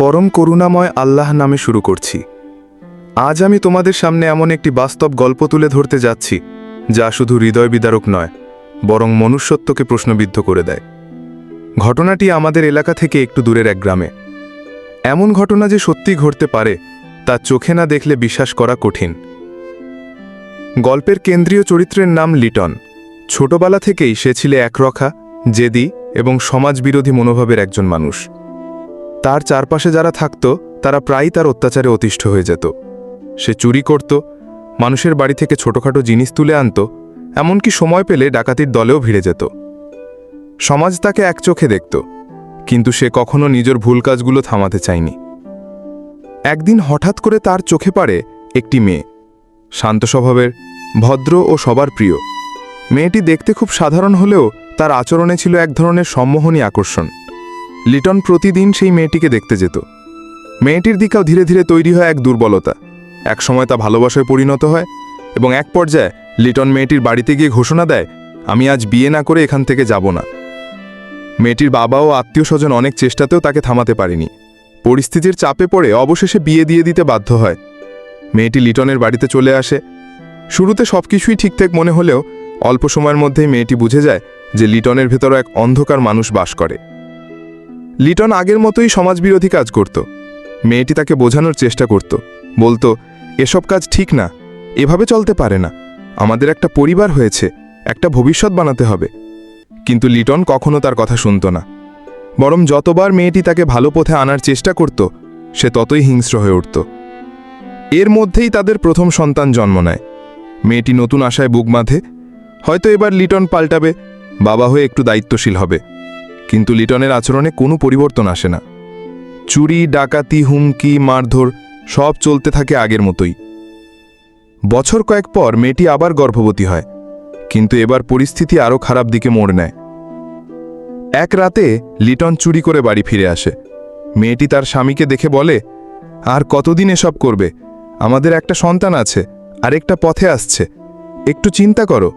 পরম করুণাময় আল্লাহ নামে শুরু করছি। আজ আমি তোমাদের সামনে এমন একটি বাস্তব গল্প তুলে ধরতে যাচ্ছি, যা শুধু হৃদয় বিদারক নয়, বরং মনুষ্যত্বকে প্রশ্নবিদ্ধ করে দেয়। ঘটনাটি আমাদের এলাকা থেকে একটু দূরের এক গ্রামে। এমন ঘটনা যে সত্যি ঘটতে পারে, তা চোখে না দেখলে বিশ্বাস করা কঠিন। গল্পের কেন্দ্রীয় চরিত্রের নাম লিটন। ছোটবেলা থেকেই সে ছিল একরখা, জেদি এবং সমাজবিরোধী মনোভাবের একজন মানুষ। তার চারপাশে যারা থাকত, তারা প্রায়ই তার অত্যাচারে অতিষ্ঠ হয়ে যেত। সে চুরি করত, মানুষের বাড়ি থেকে ছোটখাটো জিনিস তুলে আনত, এমনকি সময় পেলে ডাকাতির দলেও ভিড়ে যেত। সমাজ তাকে এক চোখে দেখত, কিন্তু সে কখনো নিজের ভুল কাজগুলো থামাতে চায়নি। একদিন হঠাৎ করে তার চোখে পড়ে একটি মেয়ে। শান্ত স্বভাবের, ভদ্র ও সবার প্রিয়। মেয়েটি দেখতে খুব সাধারণ হলেও তার আচরণে ছিল এক ধরনের সম্মোহনী আকর্ষণ। লিটন প্রতিদিন সেই মেয়েটিকে দেখতে যেত। মেয়েটির দিকেও ধীরে ধীরে তৈরি হয় এক দুর্বলতা। একসময় তা ভালোবাসায় পরিণত হয় এবং এক পর্যায়ে লিটন মেয়েটির বাড়িতে গিয়ে ঘোষণা দেয়, আমি আজ বিয়ে না করে এখান থেকে যাব না। মেয়েটির বাবা ও আত্মীয় স্বজন অনেক চেষ্টাতেও তাকে থামাতে পারেনি। পরিস্থিতির চাপে পড়ে অবশেষে বিয়ে দিয়ে দিতে বাধ্য হয়। মেয়েটি লিটনের বাড়িতে চলে আসে। শুরুতে সবকিছুই ঠিকঠাক মনে হলেও অল্প সময়ের মধ্যেই মেয়েটি বুঝে যায় যে লিটনের ভেতরও এক অন্ধকার মানুষ বাস করে। লিটন আগের মতোই সমাজবিরোধী কাজ করত। মেয়েটি তাকে বোঝানোর চেষ্টা করত। বলতো, এসব কাজ ঠিক না। এভাবে চলতে পারে না। আমাদের একটা পরিবার হয়েছে। একটা ভবিষ্যৎ বানাতে হবে। কিন্তু লিটন কখনো তার কথা শুনত না। বরং যতবার মেয়েটি তাকে ভালো পথে আনার চেষ্টা করত, সে ততই হিংস্র হয়ে উঠত। এর মধ্যেই তাদের প্রথম সন্তান জন্ম নেয়। মেয়েটি নতুন আশায় বুক বাঁধে। হয়তো এবার লিটন পাল্টাবে, বাবা হয়ে একটু দায়িত্বশীল হবে। কিন্তু লিটনের আচরণে কোনো পরিবর্তন আসে না। চুরি, ডাকাতি, হুমকি, মারধর সব চলতে থাকে আগের মতোই। বছর কয়েক পর মেয়েটি আবার গর্ভবতী হয়, কিন্তু এবার পরিস্থিতি আরও খারাপ দিকে মোড় নেয়। এক রাতে লিটন চুরি করে বাড়ি ফিরে আসে। মেয়েটি তার স্বামীকে দেখে বলে, আর কতদিন এসব করবে? আমাদের একটা সন্তান আছে, আরেকটা পথে আসছে। একটু চিন্তা করো।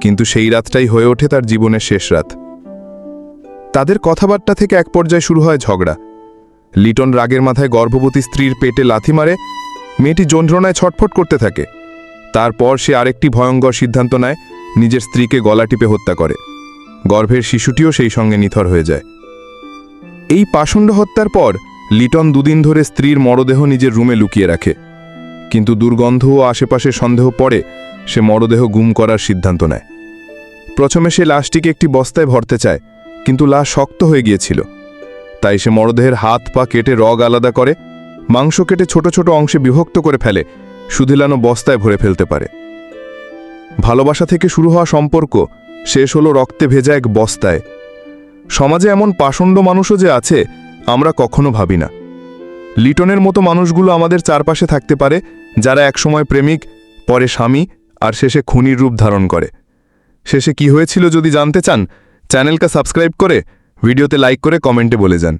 কিন্তু সেই রাতটাই হয়ে ওঠে তার জীবনের শেষ রাত। তাদের কথাবার্তা থেকে এক পর্যায়ে শুরু হয় ঝগড়া। লিটন রাগের মাথায় গর্ভবতী স্ত্রীর পেটে লাথি মারে, মেয়েটি যন্ত্রণায় ছটফট করতে থাকে। তারপর সে আরেকটি ভয়ঙ্কর সিদ্ধান্ত নেয়, নিজের স্ত্রীকে গলা টিপে হত্যা করে। গর্ভের শিশুটিও সেই সঙ্গে নিথর হয়ে যায়। এই পাষণ্ড হত্যার পর লিটন দুদিন ধরে স্ত্রীর মরদেহ নিজের রুমে লুকিয়ে রাখে। কিন্তু দুর্গন্ধ ও আশেপাশে সন্দেহ পড়ে, সে মরদেহ গুম করার সিদ্ধান্ত নেয়। প্রথমে সে লাশটিকে একটি বস্তায় ভরতে চায় কিন্তু লাশ শক্ত হয়ে গিয়েছিল। তাই সে মরদেহের হাত পা কেটে রগ আলাদা করে, মাংস কেটে ছোট ছোট অংশে বিভক্ত করে ফেলে, সুধিলানো বস্তায় ভরে ফেলতে পারে। ভালোবাসা থেকে শুরু হওয়া সম্পর্ক শেষ হলো রক্তে ভেজা এক বস্তায়। সমাজে এমন পাষণ্ড মানুষও যে আছে, আমরা কখনো ভাবি না। লিটনের মতো মানুষগুলো আমাদের চারপাশে থাকতে পারে, যারা একসময় প্রেমিক, পরে স্বামী, আর শেষে খুনির রূপ ধারণ করে। শেষে কি হয়েছিল যদি জানতে চান চ্যানেলকে সাবস্ক্রাইব করে ভিডিওতে লাইক করে কমেন্টে বলে যান